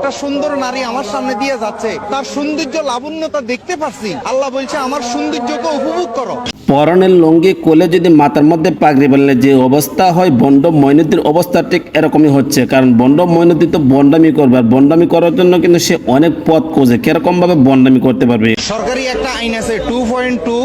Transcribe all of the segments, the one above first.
একটা সুন্দর নারী আমার সামনে দিয়ে যাচ্ছে। তার সৌন্দর্য লাবণ্যতা দেখতে পাচ্ছি। আল্লাহ বলছে, আমার সৌন্দর্যকে উপভোগ করো। পরনের লুঙ্গি কোলে যদি মাথার মধ্যে পাগড়ি বানলে যে অবস্থা হয় বন্ড মৈনতির অবস্থা ঠিক এরকমই হচ্ছে। কারণ বন্ড মৈনতি তো বন্ডামি করবে আর বন্ডামি করার জন্য কিন্তু সে অনেক পথ খোঁজে। কীরকম ভাবে বন্ডামি করতে পারবে? সরকারি একটা আইন আছে টু পয়েন্ট টু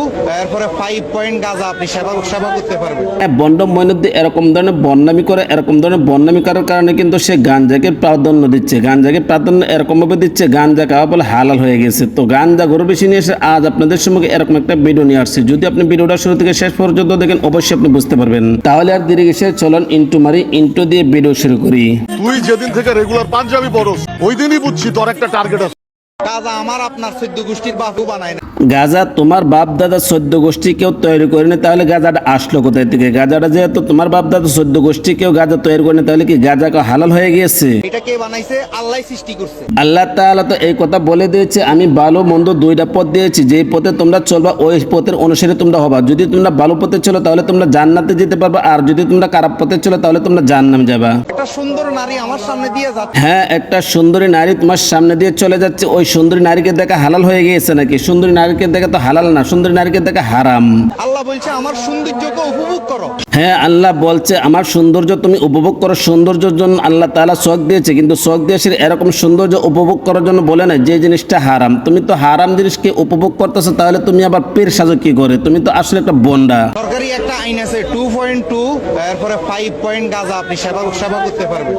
এরপরে ফাইভ পয়েন্ট গাজা আপনি সেবা সেবা করতে পারবেন। হ্যাঁ, বন্ড মৈনতি এরকম ধরনের বন্ডামি করে এরকম ধরনের বন্ডামি করার কারণে কিন্তু সে গাঞ্জাকে প্রাধান্য দিচ্ছে। গাঞ্জাকে প্রাধান্য এরকম ভাবে দিচ্ছে গাঞ্জা খাওয়া বলে হালাল হয়ে গেছে। তো গাঞ্জা গরু বেশি নিয়ে এসে আজ আপনাদের সঙ্গে এরকম একটা ভিডিও নিয়ে আসছে। যদি আপনি ভিডিওটা শুরু থেকে শেষ পর্যন্ত দেখেন, অবশ্যই আপনি বুঝতে পারবেন। তাহলে আর দেরি গেছে চলুন ইন্টু মারি ইন্টু দিয়ে ভিডিও শুরু করি। তুই যেদিন থেকে রেগুলার পাঞ্জাবি পরস ওই দিনই বুঝছি তোর একটা টার্গেট আছে। গাজা আমার আপনার চোদ্দ গোষ্ঠীর বাহু বানায় না গাজা তোমার বাপ দাদা চোদ্দ গোষ্ঠী কেউ তৈরি করেনি তাহলে গাজাটা আসলো কোথায় থেকে? গাজাটা যেহেতু তোমার বাপ দাদা চোদ্দ গোষ্ঠী কেউ গাজা তৈরি করেনি তাহলে কি গাজা হালাল হয়ে গিয়েছে? এটা কে বানাইছে? আল্লাহ সৃষ্টি করছে। আল্লাহ তাআলা তো এই কথা বলে দিয়েছে আমি ভালো মন্দ দুইটা পথ দিয়েছি যেই পথে তোমরা চলবা ওই পথের অনুসারে তোমরা হবা। যদি তোমরা ভালো পথে চলো তাহলে তোমরা জান্নাতে যেতে পারবা আর যদি তোমরা খারাপ পথে চলো তাহলে তোমরা জান্নামে যাবা। একটা সুন্দর নারী আমার সামনে দিয়ে যাচ্ছে। হ্যাঁ একটা সুন্দরী নারী তোমার সামনে দিয়ে চলে যাচ্ছে ওই সুন্দরী নারীকে দেখা হালাল হয়ে গিয়েছে নাকি? সুন্দরী নারীকে দেখা তো হালাল না সুন্দরী নারীকে দেখা হারাম। আল্লাহ বলছে আমার সৌন্দর্যকে উপভোগ করো। হ্যাঁ আল্লাহ বলছে আমার সৌন্দর্য তুমি উপভোগ করো। সৌন্দর্যের জন্য আল্লাহ তাআলা শখ দিয়েছে কিন্তু শখ দিয়েছে এরকম সৌন্দর্য উপভোগ করার জন্য বলে না যে জিনিসটা হারাম। তুমি তো হারাম জিনিসকে উপভোগ করতেছো তাহলে তুমি আবার পীর সাজো কি করে? তুমি তো আসলে একটা বন্ডা সরকারি একটা আইন আছে টু পয়েন্ট টু এরপরে ফাইভ পয়েন্ট গাজা আপনি সেবা সেবা করতে পারবেন।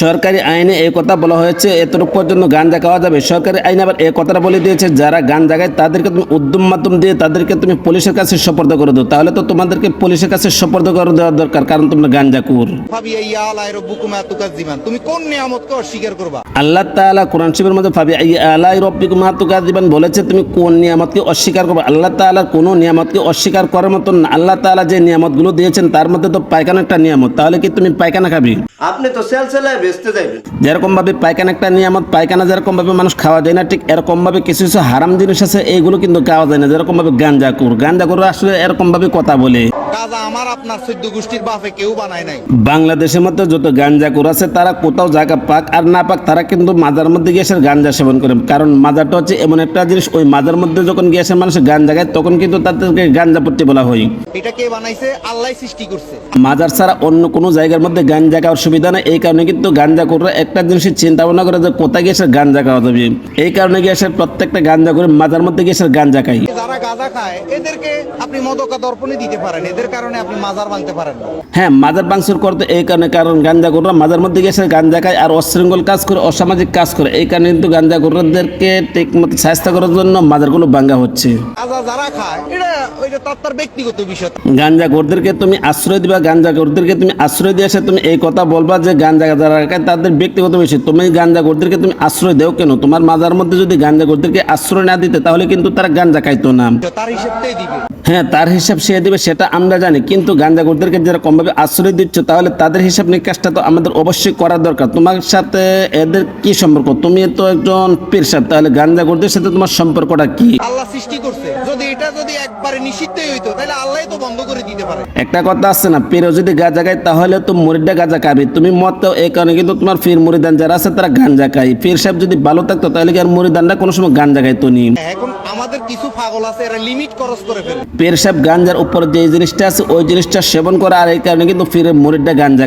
সরকারি আইনে এই কথা বলা হয়েছে এতটুকু পর্যন্ত গাঞ্জা খাওয়া যাবে। সরকারি আইনে আবার এই কথাটা বলে দিয়েছে যারা গান জাগায় তাদেরকে তুমি উদ্যম মাধ্যম দিয়ে তাদেরকে তুমি পুলিশের কাছে সপর্দ করে দাও। তাহলে তো তোমাদেরকে পুলিশের কাছে সপর্দ করে দেওয়া দরকার কারণ তোমরা গাঞ্জা কুর তুমি কোন নিয়ামতকে অস্বীকার করবা? আল্লাহ তাআলা কোরআন শরীফের মধ্যে ভাবি আলাই রব্বিকুম আতুকাযিবান বলেছে তুমি কোন নিয়ামতকে অস্বীকার করবে? আল্লাহ তাআলা কোন নিয়ামতকে অস্বীকার করার মতন আল্লাহ তাআলা যে নিয়ামতগুলো দিয়েছেন তার মধ্যে তো পায়খানা একটা নিয়ামত। তাহলে কি তুমি পায়খানা খাবি? আপনি তো সেলসেলায় বেচতে যেরকম ভাবে পায়খানা একটা নিয়ামত পায়খানা যেরকম ভাবে মানুষ খাওয়া যায় না ঠিক এরকম ভাবে কিছু কিছু হারাম জিনিস আছে এইগুলো কিন্তু খাওয়া যায় না। যেরকম ভাবে গান জাকুর গান জাকুর আসলে এরকম ভাবে কথা বলে। গাজা আমার আপনার চোদ্দ গোষ্ঠীর বাপে কেউ বানায় নাই। বাংলাদেশের মধ্যে যত গাঞ্জা কুর আছে তারা কোথাও জায়গা পাক আর না পাক তারা কিন্তু মাজার মধ্যে গিয়ে গাঞ্জা সেবন করে। কারণ মাজারটা হচ্ছে এমন একটা জিনিস ওই মাজার মধ্যে যখন গিয়ে মানুষ গান জাগায় তখন কিন্তু তাদেরকে গাঞ্জা পড়তে বলা হয়। এটা কে বানাইছে? আল্লাহ সৃষ্টি করছে। মাজার ছাড়া অন্য কোনো জায়গার মধ্যে গান জাগার সুবিধা নেই। এই কারণে কিন্তু গাঞ্জা করে একটা জিনিসের চিন্তা ভাবনা করে যে কোথায় গিয়ে এসে গাঞ্জা খাওয়া যাবে। এই কারণে গিয়ে এসে প্রত্যেকটা গাঞ্জা করে মাজার মধ্যে গিয়ে গাঞ্জা খাই যারা গাঁজা খায় এদেরকে আপনি মদকা দর্পণে দিতে পারেন। এদের কারণে আপনি মাজার ভাঙতে পারেন হ্যাঁ মাজার বাংসুর করতে এই কারণে কারণ গাঞ্জা গরুরা মাজার মধ্যে এসে গাঞ্জা খায় আর অশৃঙ্খল কাজ করে অসামাজিক কাজ করে। এই কারণে কিন্তু গাঞ্জা গরুদেরকে ঠিক মতো স্বাস্থ্য করার জন্য মাজারগুলো ভাঙ্গা হচ্ছে। যারা খায় এটা ওইটা তার তার ব্যক্তিগত বিষয়। গাঞ্জা গোরদেরকে তুমি আশ্রয় দিবা তুমি আশ্রয় দিয়ে এসে তুমি এই কথা বলবা যে গাঞ্জা যারা খায় তাদের ব্যক্তিগত বিষয়। তুমি গাঞ্জা গোরদেরকে তুমি আশ্রয় দেও কেন? তোমার মাজার মধ্যে যদি গাঞ্জা গোরদেরকে আশ্রয় না দিতে তাহলে কিন্তু তারা গাঞ্জা খাইতো না। তার হিসেবটাই দিবে। হ্যাঁ তার হিসাব সে দিবে সেটা আমরা জানি, কিন্তু গাঞ্জা গোরদেরকে যারা কমভাবে আশ্রয় দিচ্ছ, তাহলে তাদের হিসাব নিকাশটা তো আমাদের অবশ্যই করা দরকার। তোমার সাথে এদের কি সম্পর্ক? তুমি তো একজন পীর সাহেব, তাহলে গাঞ্জা গোরদের সাথে তোমার সম্পর্কটা কি? আল্লাহ সৃষ্টি করছে। যদি এটা যদি একবারে নিষিদ্ধই হইতো তাহলে আল্লাহ তো বন্ধ করে দিতে পারে। একটা কথা আছে না পীরও যদি গাঁজা খায় তাহলে তো মুরিদা গাঁজা খাবে। তুমি মত এই কারণে কিন্তু তোমার ফির মুরিদান যারা আছে তারা গাঞ্জা খায়। পীর সাহেব যদি ভালো থাকতো তাহলে কি আর মুরিদানরা কোনো সময় গাঞ্জা খাইতো নি? এখন আমাদের কিছু পাগল আছে এরা লিমিট খরচ করে ফেলে। পীর সাহেব উপর যে জিনিসটা আছে ওই জিনিসটা সেবন করে আর এই কারণে কিন্তু ফিরে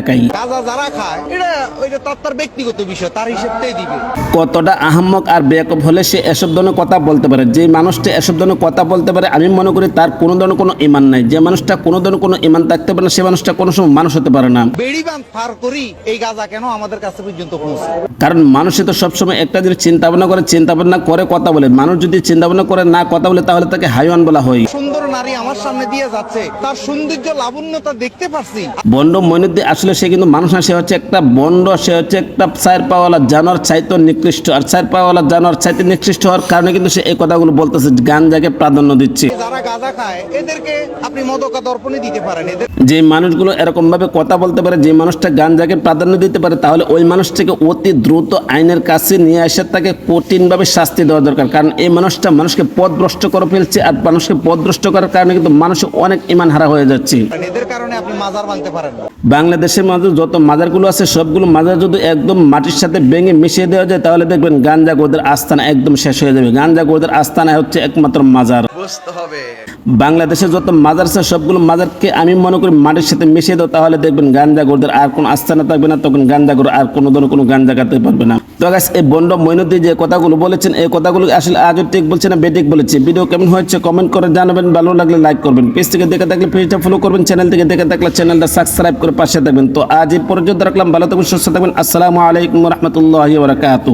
খাই গাঁজা যারা খায় এটা ওইটা তার তার ব্যক্তিগত বিষয় তার হিসেবটাই দিবে। কতটা আহম্মক আর বেয়াকব হলে সে এসব ধরনের কথা বলতে পারে? যে মানুষটা এসব ধরনের কথা বলতে পারে আমি মনে করি তার কোনো ধরনের কোনো ইমান নাই। যে মানুষটা কোনো ধরনের কোনো ইমান থাকতে পারে না সে মানুষটা কোনো সময় মানুষ হতে পারে না। বেড়ি পার করি এই গাঁজা কেন আমাদের কাছে পর্যন্ত পৌঁছে? কারণ মানুষে তো সবসময় একটা জিনিস চিন্তা ভাবনা করে চিন্তা ভাবনা করে কথা বলে। মানুষ যদি চিন্তা ভাবনা করে না কথা বলে তাহলে তাকে হাইওয়ান বলা হয়। সুন্দর নারী আমার সামনে দিয়ে যাচ্ছে তার সৌন্দর্য লাবণ্যতা দেখতে পারছি। বন্ড মইনুদ্দিন আসলে সে কিন্তু মানুষ না সে হচ্ছে একটা বন্ড সে হচ্ছে একটা চার পাওয়ালা জানোয়ার চাইতো নিকৃষ্ট। আর চার পাওয়ালা জানোয়ার চাইতে নিকৃষ্ট হওয়ার কারণে কিন্তু সে এই কথাগুলো বলতেছে গান যাকে প্রাধান্য দিচ্ছে। যারা গাঁজা যারা খায় এদেরকে আপনি মদকা দর্পণে দিতে পারেন। এদের যে মানুষগুলো এরকম ভাবে কথা বলতে পারে যে মানুষটা গাঞ্জাকে প্রাধান্য দিতে পারে তাহলে ওই মানুষটাকে অতি দ্রুত আইনের কাছে নিয়ে এসে তাকে কঠিনভাবে শাস্তি দেওয়া দরকার। কারণ এই মানুষটা মানুষকে পথভ্রষ্ট করে ফেলছে আর মানুষকে পথভ্রষ্ট করার কারণে কিন্তু মানুষ অনেক ইমান হারা হয়ে যাচ্ছে। এদের কারণে আপনি মাজার ভাঙতে পারেন বাংলাদেশের মাঝে যত মাজারগুলো আছে সবগুলো মাজার যদি একদম মাটির সাথে ভেঙে মিশিয়ে দেওয়া যায় তাহলে দেখবেন গাঞ্জা গোদের আস্থানা একদম শেষ হয়ে যাবে। গাঞ্জা গোদের আস্থানা হচ্ছে একমাত্র মাজার। বুঝতে হবে। বাংলাদেশে যত মাজার সবগুলো মাজারকে আমি মনে করি মাটির সাথে মিশিয়ে দাও, তাহলে দেখবেন গাঞ্জা গোরদের আর কোনো আস্থানা থাকবে না, তখন গাঞ্জা গোর আর কোনো ধরনের কোনো গাঞ্জা কাটতে পারবে না। তো গাছ এই বন্ড মৈনতি যে কথাগুলো বলেছেন, এই কথাগুলো আসলে আজও ঠিক বলছে না, বেঠিক বলেছে। ভিডিও কেমন হয়েছে কমেন্ট করে জানাবেন, ভালো লাগলে লাইক করবেন। পেজ থেকে দেখে থাকলে পেজটা ফলো করবেন চ্যানেল থেকে দেখে থাকলে চ্যানেলটা সাবস্ক্রাইব করে পাশে থাকবেন। তো আজ এই পর্যন্ত রাখলাম, ভালো থাকবেন, সুস্থ থাকবেন। আসসালামু আলাইকুম রহমতুল্লাহ বারাকাতু